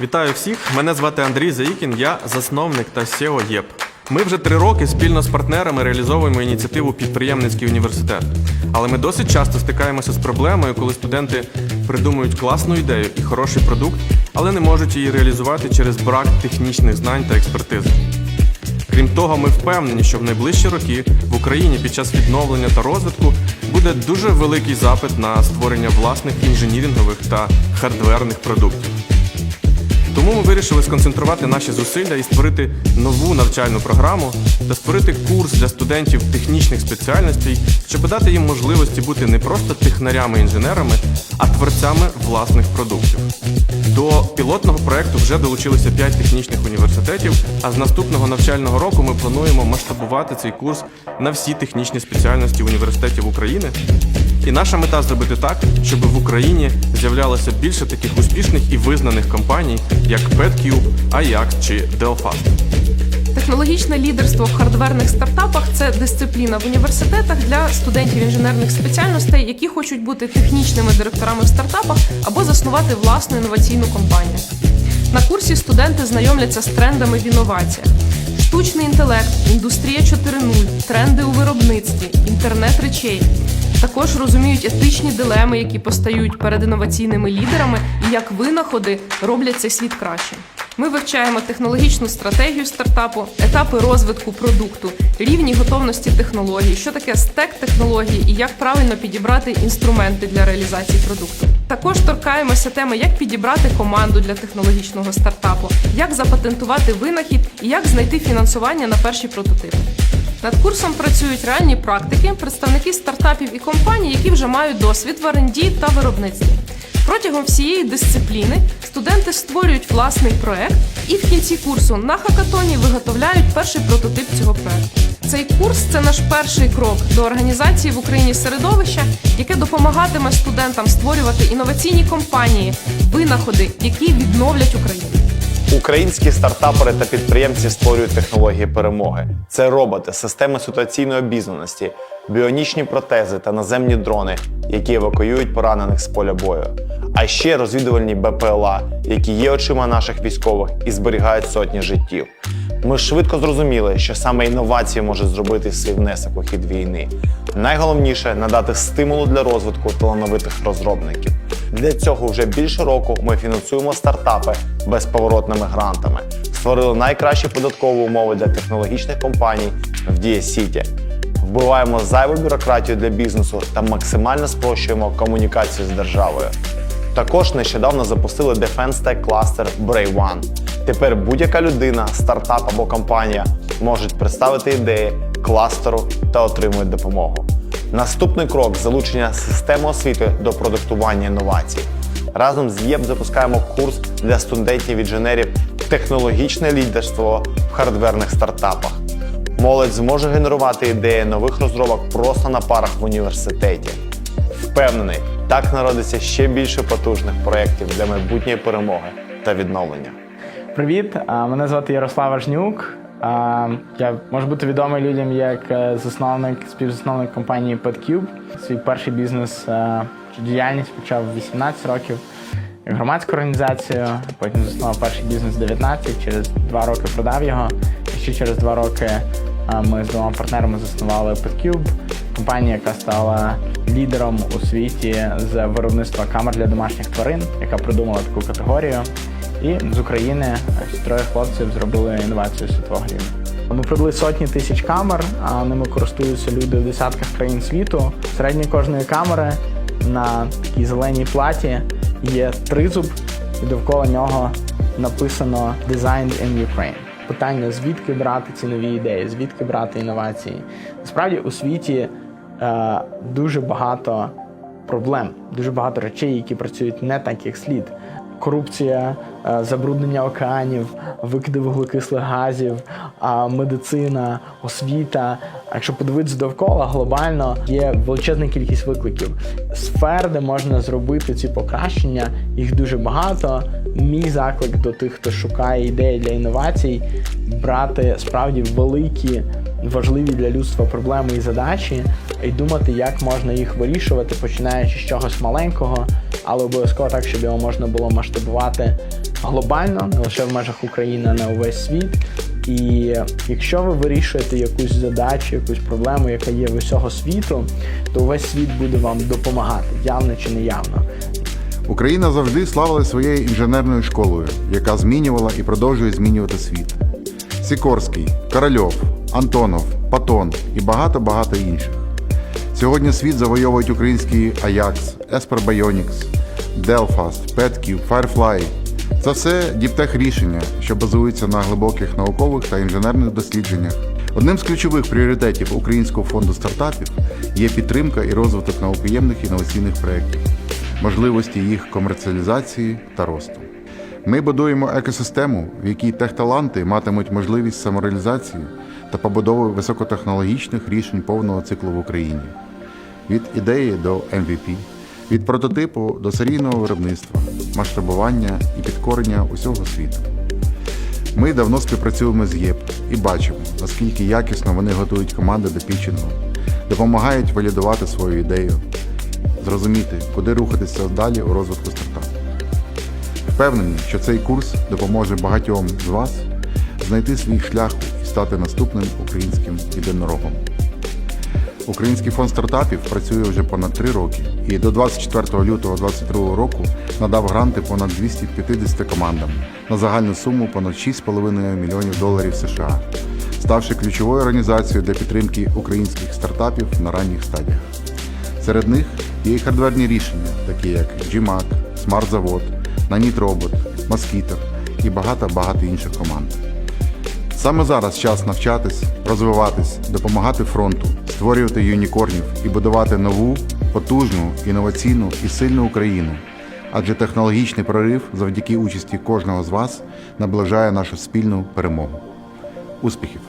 Вітаю всіх! Мене звати Андрій Заїкін, я засновник та SEO ЄП. Ми вже три роки спільно з партнерами реалізовуємо ініціативу Підприємницький університет. Але ми досить часто стикаємося з проблемою, коли студенти придумують класну ідею і хороший продукт, але не можуть її реалізувати через брак технічних знань та експертизи. Крім того, ми впевнені, що в найближчі роки в Україні під час відновлення та розвитку буде дуже великий запит на створення власних інженірингових та хардверних продуктів. Тому ми вирішили сконцентрувати наші зусилля і створити нову навчальну програму та створити курс для студентів технічних спеціальностей, щоб дати їм можливості бути не просто технарями-інженерами, а творцями власних продуктів. До пілотного проекту вже долучилися 5 технічних університетів, а з наступного навчального року ми плануємо масштабувати цей курс на всі технічні спеціальності університетів України. І наша мета зробити так, щоб в Україні з'являлося більше таких успішних і визнаних компаній, як PetCube, Ajax чи Delfast. Технологічне лідерство в хардверних стартапах це дисципліна в університетах для студентів інженерних спеціальностей, які хочуть бути технічними директорами в стартапах або заснувати власну інноваційну компанію. На курсі студенти знайомляться з трендами в інноваціях. Штучний інтелект, індустрія 4.0, тренди у виробництві, інтернет речей. Також розуміють етичні дилеми, які постають перед інноваційними лідерами, і як винаходи роблять цей світ краще. Ми вивчаємо технологічну стратегію стартапу, етапи розвитку продукту, рівні готовності технологій, що таке стек технологій і як правильно підібрати інструменти для реалізації продукту. Також торкаємося теми, як підібрати команду для технологічного стартапу, як запатентувати винахід і як знайти фінансування на перші прототипи. Над курсом працюють реальні практики, представники стартапів і компаній, які вже мають досвід в R&D та виробництві. Протягом всієї дисципліни студенти створюють власний проект і в кінці курсу на хакатоні виготовляють перший прототип цього проекту. Цей курс це наш перший крок до організації в Україні середовища, яке допомагатиме студентам створювати інноваційні компанії, винаходи, які відновлять Україну. Українські стартапери та підприємці створюють технології перемоги. Це роботи, системи ситуаційної обізнаності, біонічні протези та наземні дрони, які евакуюють поранених з поля бою. А ще розвідувальні БПЛА, які є очима наших військових і зберігають сотні життів. Ми швидко зрозуміли, що саме інновації можуть зробити свій внесок у хід війни. Найголовніше надати стимулу для розвитку талановитих розробників. Для цього вже більше року ми фінансуємо стартапи безповоротними грантами, створили найкращі податкові умови для технологічних компаній в Дія Сіті. Вбиваємо зайву бюрократію для бізнесу та максимально спрощуємо комунікацію з державою. Також нещодавно запустили Defense Tech Cluster Brave One. Тепер будь-яка людина, стартап або компанія можуть представити ідеї кластеру та отримують допомогу. Наступний крок залучення системи освіти до продуктування інновацій. Разом з ЄП запускаємо курс для студентів-інженерів технологічне лідерство в хардверних стартапах. Молодь зможе генерувати ідеї нових розробок просто на парах в університеті. Впевнений, так народиться ще більше потужних проєктів для майбутньої перемоги та відновлення. Привіт, мене звати Ярослав Ажнюк. Я можу бути відомий людям як е, засновник, співзасновник компанії PetCube. Свій перший бізнес е, чи діяльність почав 18 років громадську організацію. Потім заснував перший бізнес в 19, через два роки продав його. І ще через два роки ми з двома партнерами заснували PetCube, компанія, яка стала лідером у світі з виробництва камер для домашніх тварин, яка придумала таку категорію. І з України ось троє хлопців зробили інновацію світового рівня. Ми продали сотні тисяч камер, а ними користуються люди в десятках країн світу. Середньо кожної камери на такій зеленій платі є тризуб, і довкола нього написано Designed in Ukraine. Питання, звідки брати ці нові ідеї, звідки брати інновації. Насправді у світі е, дуже багато проблем, дуже багато речей, які працюють не так, як слід. Корупція, е, забруднення океанів, викиди вуглекислих газів, медицина, освіта. Якщо подивитися довкола, глобально є величезна кількість викликів. Сфер, де можна зробити ці покращення, їх дуже багато. Мій заклик до тих, хто шукає ідеї для інновацій, брати справді великі важливі для людства проблеми і задачі, і думати, як можна їх вирішувати, починаючи з чогось маленького, але обов'язково так, щоб його можна було масштабувати глобально, не лише в межах України, а на увесь світ. І якщо ви вирішуєте якусь задачу, якусь проблему, яка є в усього світу, то увесь світ буде вам допомагати, явно чи неявно. Україна завжди славила своєю інженерною школою, яка змінювала і продовжує змінювати світ. Сікорський, Корольов, Антонов, Патон і багато-багато інших. Сьогодні світ завойовують українські Ajax, Esper Bionics, Delfast, PetCube, Firefly. Це все діптех рішення, що базуються на глибоких наукових та інженерних дослідженнях. Одним з ключових пріоритетів Українського фонду стартапів є підтримка і розвиток наукоємних інноваційних проєктів, можливості їх комерціалізації та росту. Ми будуємо екосистему, в якій техталанти матимуть можливість самореалізації та побудови високотехнологічних рішень повного циклу в Україні від ідеї до MVP, від прототипу до серійного виробництва, масштабування і підкорення усього світу. Ми давно співпрацюємо з ЄП і бачимо, наскільки якісно вони готують команди до пітчингу, допомагають валідувати свою ідею, зрозуміти, куди рухатися далі у розвитку стартапу. Впевнені, що цей курс допоможе багатьом з вас знайти свій шлях і стати наступним українським єдинорогом. Український фонд стартапів працює вже понад три роки і до 24 лютого 2022 року надав гранти понад 250 командам на загальну суму понад 6,5 мільйонів доларів США, ставши ключовою організацією для підтримки українських стартапів на ранніх стадіях. Серед них є і хардверні рішення, такі як GMAC, Smart Nanit Robot, і багато-багато інших команд. Саме зараз час навчатись, розвиватись, допомагати фронту, створювати юнікорнів і будувати нову, потужну, інноваційну і сильну Україну. Адже технологічний прорив завдяки участі кожного з вас наближає нашу спільну перемогу. Успіхів!